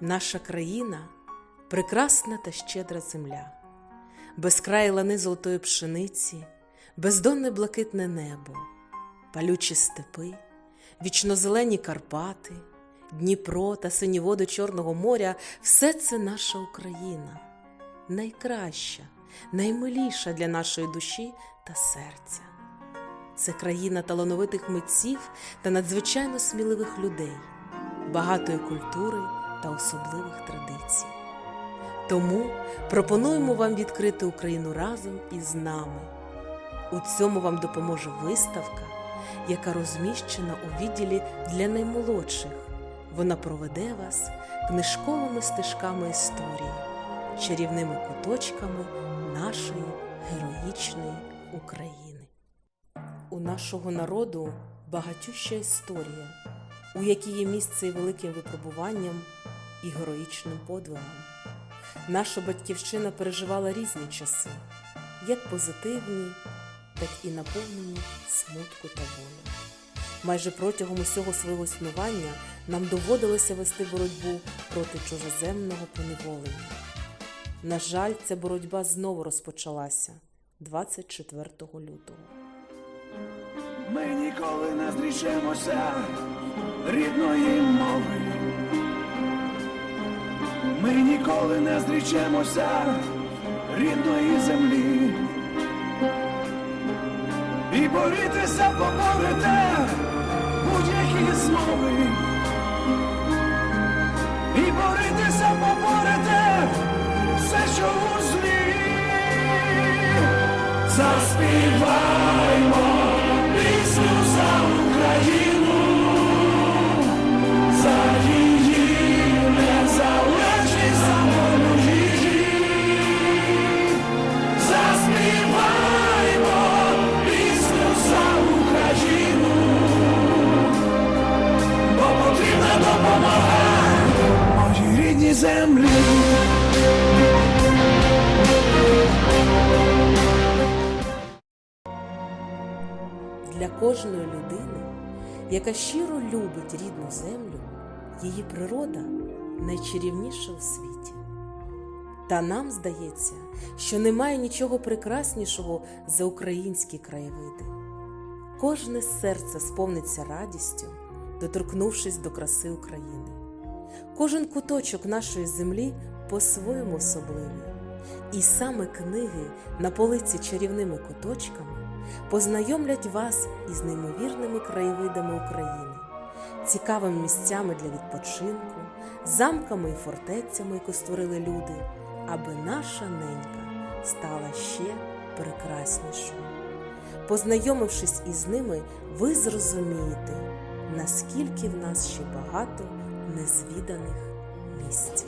Наша країна прекрасна та щедра земля, безкраї лани золотої пшениці, бездонне блакитне небо, палючі степи, вічнозелені Карпати, Дніпро та сині води Чорного моря все це наша Україна, найкраща, наймиліша для нашої душі та серця. Це країна талановитих митців та надзвичайно сміливих людей, багатої культури та особливих традицій. Тому пропонуємо вам відкрити Україну разом із нами. У цьому вам допоможе виставка, яка розміщена у відділі для наймолодших. Вона проведе вас книжковими стежками історії, чарівними куточками нашої героїчної України. У нашого народу багатюща історія, у якій є місце і великим випробуванням, і героїчним подвигом. Наша батьківщина переживала різні часи, як позитивні, так і наповнені смутку та болю. Майже протягом усього свого існування нам доводилося вести боротьбу проти чужоземного поневолення. На жаль, ця боротьба знову розпочалася 24 лютого. Ми ніколи не зрішемося рідної мови. Ми ніколи не зрічемося рідної землі. І борітися поборете будь-які змови. І борітися поборете все, що у злі. Заспіваймо Для кожної людини, яка щиро любить рідну землю, її природа найчарівніша у світі. Та нам здається, що немає нічого прекраснішого за українські краєвиди. Кожне серце сповниться радістю, доторкнувшись до краси України. Кожен куточок нашої землі по-своєму особливий. І саме книги на полиці чарівними куточками познайомлять вас із неймовірними краєвидами України, цікавими місцями для відпочинку, замками і фортецями, які створили люди, аби наша ненька стала ще прекраснішою. Познайомившись із ними, ви зрозумієте, наскільки в нас ще багато незвіданих місць.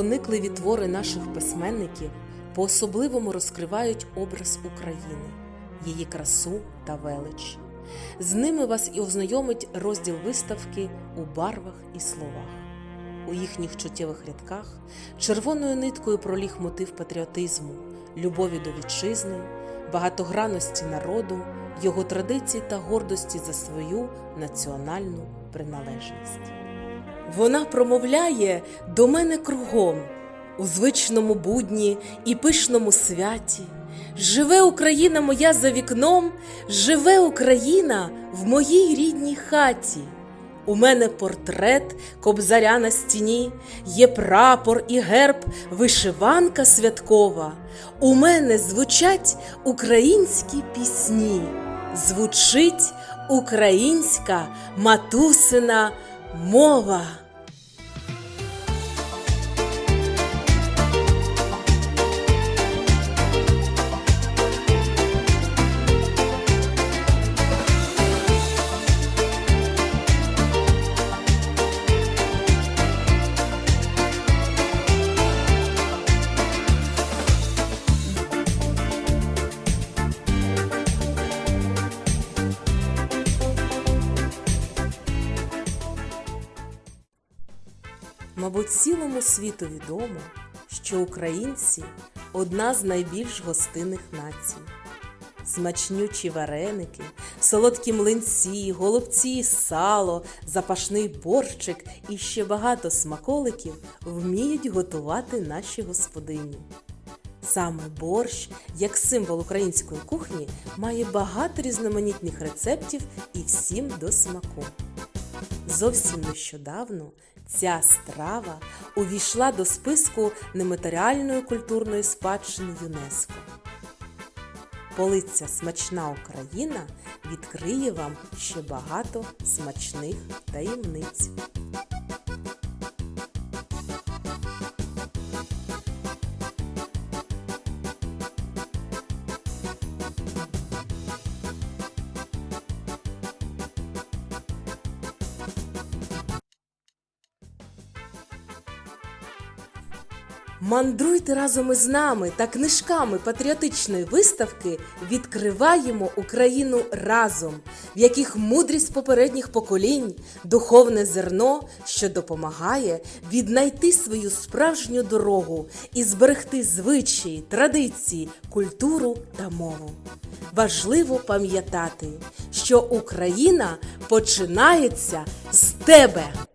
Проникливі твори наших письменників по-особливому розкривають образ України, її красу та велич. З ними вас і ознайомить розділ виставки у барвах і словах. У їхніх чуттєвих рядках червоною ниткою проліг мотив патріотизму, любові до вітчизни, багатогранності народу, його традицій та гордості за свою національну приналежність. Вона промовляє до мене кругом у звичному будні і пишному святі. Живе Україна моя за вікном, живе Україна в моїй рідній хаті. У мене портрет кобзаря на стіні, є прапор і герб, вишиванка святкова. У мене звучать українські пісні, звучить українська матусина мова. Мабуть, цілому світу відомо, що українці одна з найбільш гостинних націй. Смачнючі вареники, солодкі млинці, голубці, сало, запашний борщик і ще багато смаколиків вміють готувати наші господині. Саме борщ, як символ української кухні, має багато різноманітних рецептів і всім до смаку. Зовсім нещодавно ця страва увійшла до списку нематеріальної культурної спадщини ЮНЕСКО. Полиця Смачна Україна відкриє вам ще багато смачних таємниць. Мандруйте разом із нами та книжками патріотичної виставки відкриваємо Україну разом, в яких мудрість попередніх поколінь, духовне зерно, що допомагає віднайти свою справжню дорогу і зберегти звичаї, традиції, культуру та мову. Важливо пам'ятати, що Україна починається з тебе.